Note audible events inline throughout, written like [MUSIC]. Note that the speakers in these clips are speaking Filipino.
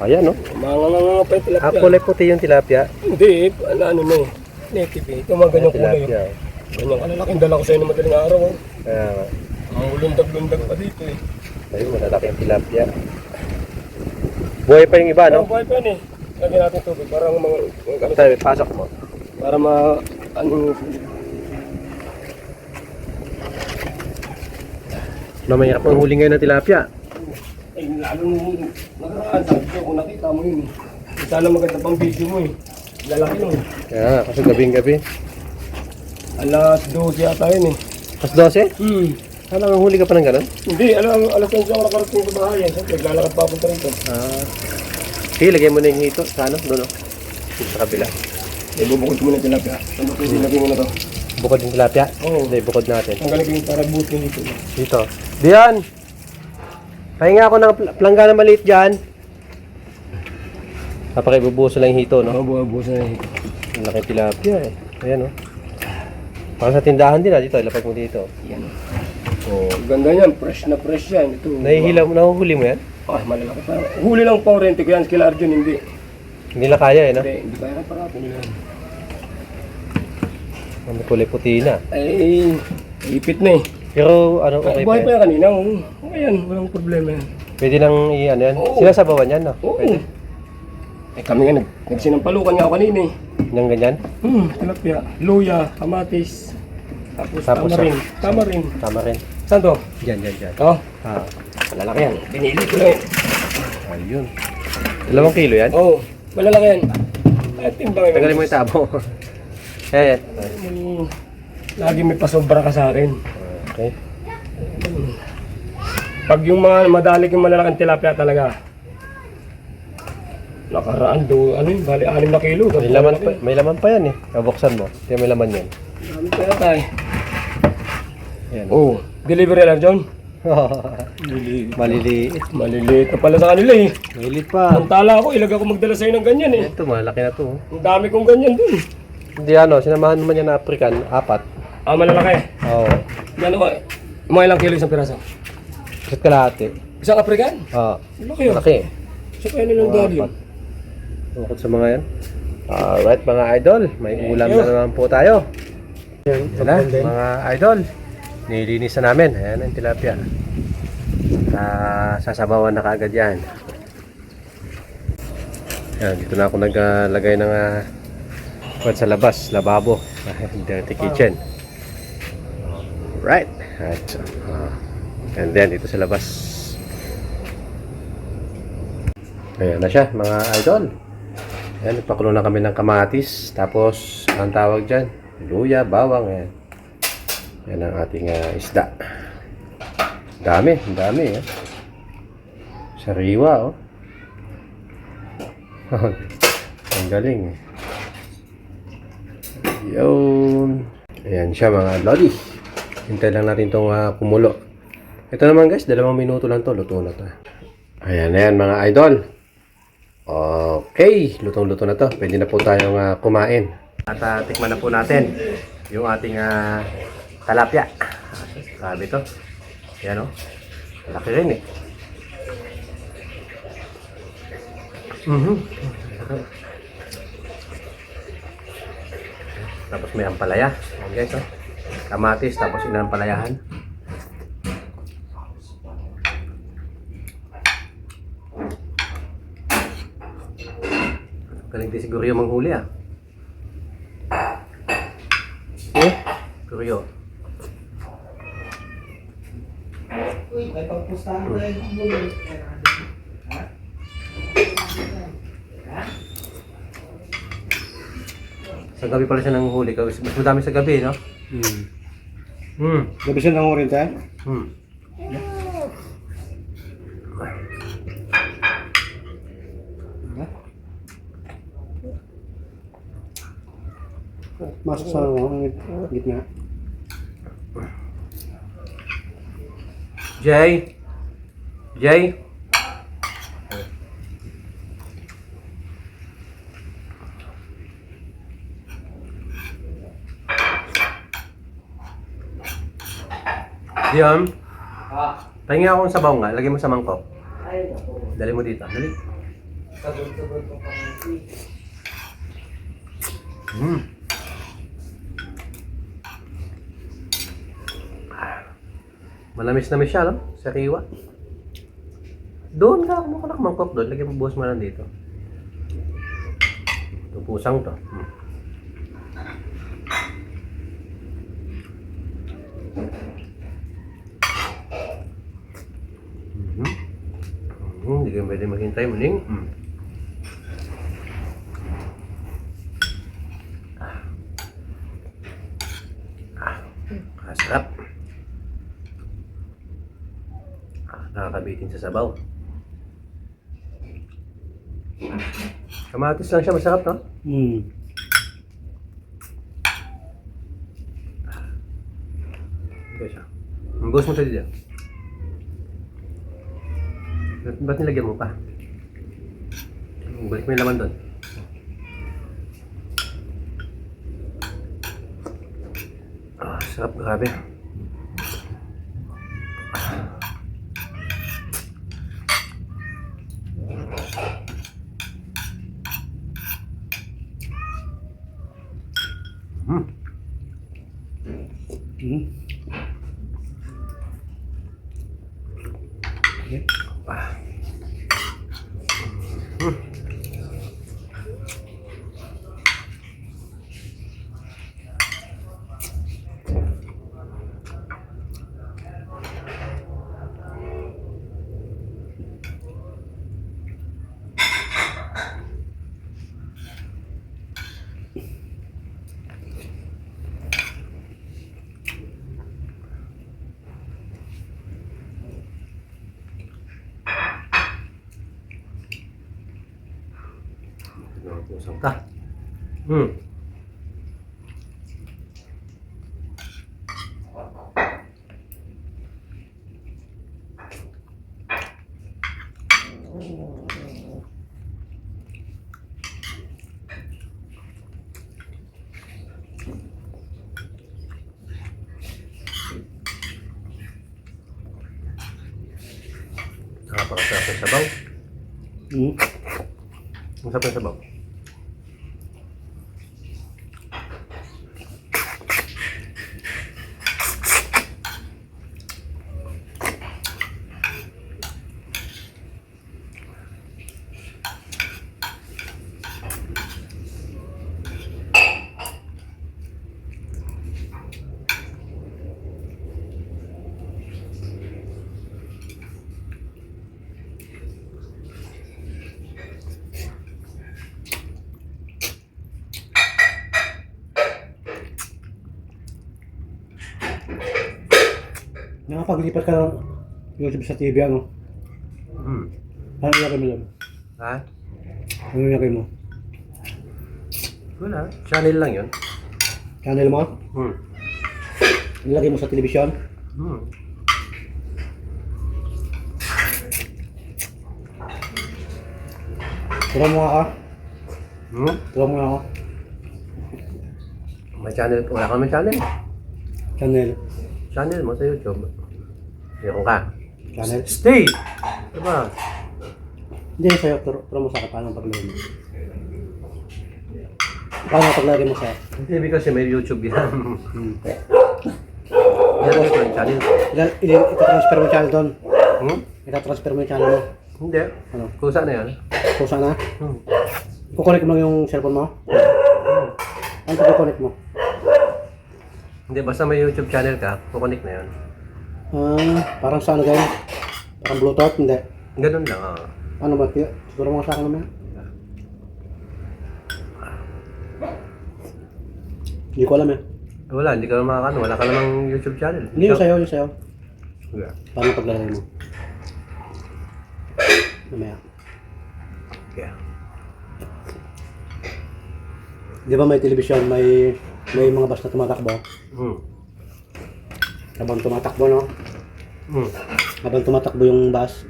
Ayan, no? Mga pa yung tilapia. Ah, kulay puti yung tilapia. Hindi, ano, ano na eh. Native eh. Ito mga ganyang kulay. Tilapia. oh. Ganyan kalalaking dala ko sa'yo ng madaling araw. Oh. Kaya nga. Ang lundag-lundag pa dito eh. Ayun, malalaki yung tilapia. Buhay pa yung iba, no? buhay pa yun eh. Lagyan natin tubig. Parang mga... mga Tayo, pasok mo. para ma... Ano... Na mahirap ang huli ngayon ng tilapia. Eh, lalo nung nakaraan. Sabi ko, kung nakita mo yun eh. Sana maganda pang video mo eh. Lalaki nun. Kaya kasi gabing gabi. Alas 12 yata yun eh. Mas 12? Hmm. Alam, ang huli ka pa ng ganun? Hindi, alam, alas 11 ako nakarating sa bahay. eh. Siyempre, naglalakad pa punta rito. Ah. Sige, lagay mo na yung hito sa ano, doon? Dito sa kabila. Bubukod ko muna yung tilapia. Ano ko yung mo na to? Bukod yung tilapia? Oo. Hindi, bukod natin. Ang galing yung para buti nito. Dito. Diyan! Pahinga ako ng pl- planggana maliit dyan. Papakibubuso lang yung hito, no? Ako buha-buha sa Ang laki tilapia eh. Ayan, no? Para sa tindahan din, ah. Dito, ilapag mo dito. Yan. Oh, ganda yan. Fresh na fresh yan. Ito. Nahihila mo, nahuhuli mo yan? Ah, malalaki pa. Huli lang pa oriente ko yan. Kila Arjun, hindi. Hindi na kaya, eh, no? Hindi, hindi kaya ng parato nila. May kulay puti na. Ay, ipit na eh. Pero, ano, okay Buhay pa pa yan. yan kanina. Oh. Okay yan, walang problema yan. Pwede nang i, ano yan? Oo. Sinasabawan yan, no? Oo. Pwede. Eh kami nga, nag, nagsinampalukan nga ako kanina eh. Yung ganyan? Hmm, tilapia, luya, kamatis. Tapos, Tapos, tamarin. Tamarin. Tama rin. Saan to? Diyan, diyan, diyan. Oh, Ah, malalaki yan. Binili ko lang eh. ayun. Dalawang kilo yan? Oo, oh, malalaki yan. Ay, timbang Tagalin mo yung tabo. Ayan. [LAUGHS] Hmm, lagi may pasobra ka sa akin. Okay. Pag yung mga madalik yung malalaking tilapia talaga. Nakaraan do, ano yun, bali 6 na kilo. May laman pa, may laman pa yan eh. Kabuksan mo. Kaya may laman yan. Dami pa yata eh. Ayan. Oo, delivery lang John. [LAUGHS] Maliliit. Maliliit na pala sa kanila eh. Maliliit pa. Samantala ako, ilag ako magdala sa'yo ng ganyan eh. Ito, malaki na to. oh. Ang dami kong ganyan dun. Hindi ano, sinamahan naman yan na African. Apat. Ah, malalaki. Oo. Yan ako eh. Mga ilang kilo isang piraso? Isa't kalahati. Isang African? Oo. Laki yun. Malaki. Sa kaya nilang dali yun. Bukod sa mga yan. Alright mga idol, may ulam na naman po tayo. Yan na, mga idol. Nilinisan namin. Ayan ang tilapia. Ah, sasabawan na kaagad yan. Yan, dito na ako naglagay ng uh, sa labas, lababo. [LAUGHS] Dirty kitchen. Right. At, ah, and then, dito sa labas. Ayan na siya, mga idol. Ayan, nagpakulo na kami ng kamatis. Tapos, ang tawag dyan, luya, bawang. Ayan. Yan ang ating ah, isda. Dami, dami. Eh. Sariwa, oh. [LAUGHS] ang galing. eh. Yun. Ayan siya, mga lodi. Hintay lang natin itong ah, kumulo. Ito naman guys, dalawang minuto lang to Luto na to. Ayan, ayan mga idol. Okay, lutong-luto na to. Pwede na po tayong ah, kumain. At ah, tikman na po natin yung ating ah, talapia. Sabi to. Yan o. Laki rin eh. Mhm. Tapos may ampalaya. Ayan guys oh. Kamatis tapos inampalayahan. Galing din siguro yung manghuli ah. Eh? Kuryo. Sa gabi pala siya nanghuli. Mas mas madami sa gabi, no? Hmm. Hmm. Gabi siya ng oriente? Hmm. Masuk sa ano, gitna. Jay? Jay? Diyan. Pahingi akong sabaw nga. Lagay mo sa mangkok. Dali mo dito. Dali. Sabon-sabon ng kamuti. Mm. Manamis-namis siya, no? Sa kiwa. Doon ka, kumuha ka na mangkok doon. Lagyan mo buhos mo lang dito. Ito pusang to. Hmm. Mhm. Mhm, Hindi ka pwede maghintay muling. Mm. Ah, sarap. Ah, nakakabitin sa sabaw. Kamatis lang siya, masarap, no? Hmm. Ito siya. Ang boss mo sa dito. Ba't, nilagyan mo pa? Balik mo yung laman doon. Ah, sarap, grabe. Hmm. Hmm. Okay. Pusang ka. Hmm. Nakapakasarap ng sabaw. Hmm. Ang sarap ng sabaw. Nakapaglipat ka ng YouTube sa TV, ano? Hmm. Ano nilagay mo doon? Ha? Ano nilagay mo? Wala. Channel lang yun. Channel mo? Hmm. Nilagay mo sa telebisyon? Hmm. Turo mo nga ako. Hmm? Turo mo nga ako. May channel. Wala ka may channel. Channel. Channel mo sa YouTube. Meron ka. Channel. Stay! Diba? Hindi, sa'yo. Turo, turo mo sa akin. Paano paglagay mo? Paano paglagay mo sa Hindi kasi may YouTube yan. Hmm. Meron ko yung channel. Ilan- ilan- Itatransfer mo yung channel doon. Hmm? Itatransfer mo yung channel mo. Hindi. Ano? Kung saan na yan? Kung saan na? Hmm. Kukonek mo lang yung cellphone mo? Ano kukonek mo? Hindi, basta may YouTube channel ka, kukonek na yun. Ah, parang sa ano ganyan? Parang Bluetooth? Hindi. Ganun lang, ah. Ano ba? Tiyo? Siguro mo sa akin naman. Hindi ko alam eh. Wala, hindi ka naman makakano. Wala ka namang YouTube channel. Hindi yung sa'yo, yung sa'yo. Wala. Paano paglalagay mo? Mamaya. Kaya. Di ba may television, may may mga bus na tumatakbo? Hmm. Habang tumatakbo, no? Hmm. Habang tumatakbo yung bus,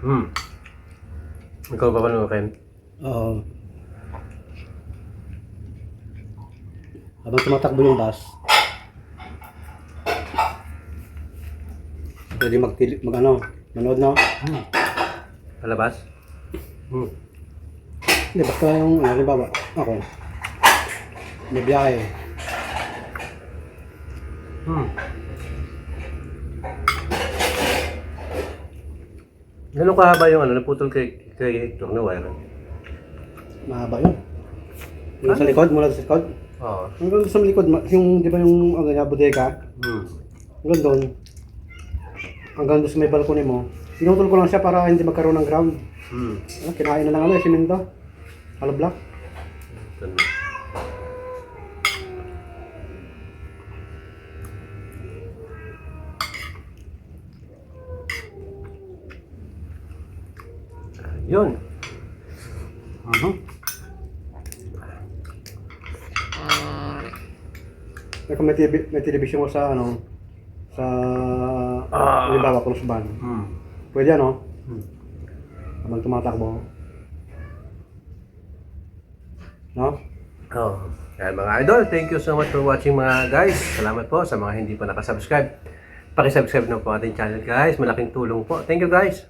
Hmm. Ikaw ba panukin? Oo. habang tumatakbo yung bus, pwede mag, mag ano, manood, no? Palabas? Hmm. Hindi, basta yung, ano, halimbawa, ako, may biyahe. Hmm. Gano'n kahaba yung ano, naputol kay, kay Hector na wire? Mahaba yun. Yung sa likod, mula sa likod. Oo. Hanggang sa likod, yung, di ba yung, ano niya, bodega, Hmm. hanggang doon, hanggang doon sa may balcony mo, pinutol ko lang siya para hindi magkaroon ng ground. Hmm. Ah, kinain na lang ano, eh, simento. Hollow block. Ganun. Yun. Mhm. Eh, kung may, TV, may television ko sa, ano, sa, Ah. halimbawa, cross band. Hmm. Pwede ano? Hmm. Habang tumatakbo. No? Oh. Yan mga idol, thank you so much for watching mga guys. Salamat po sa mga hindi pa nakasubscribe. Pakisubscribe na po ating channel guys. Malaking tulong po. Thank you guys.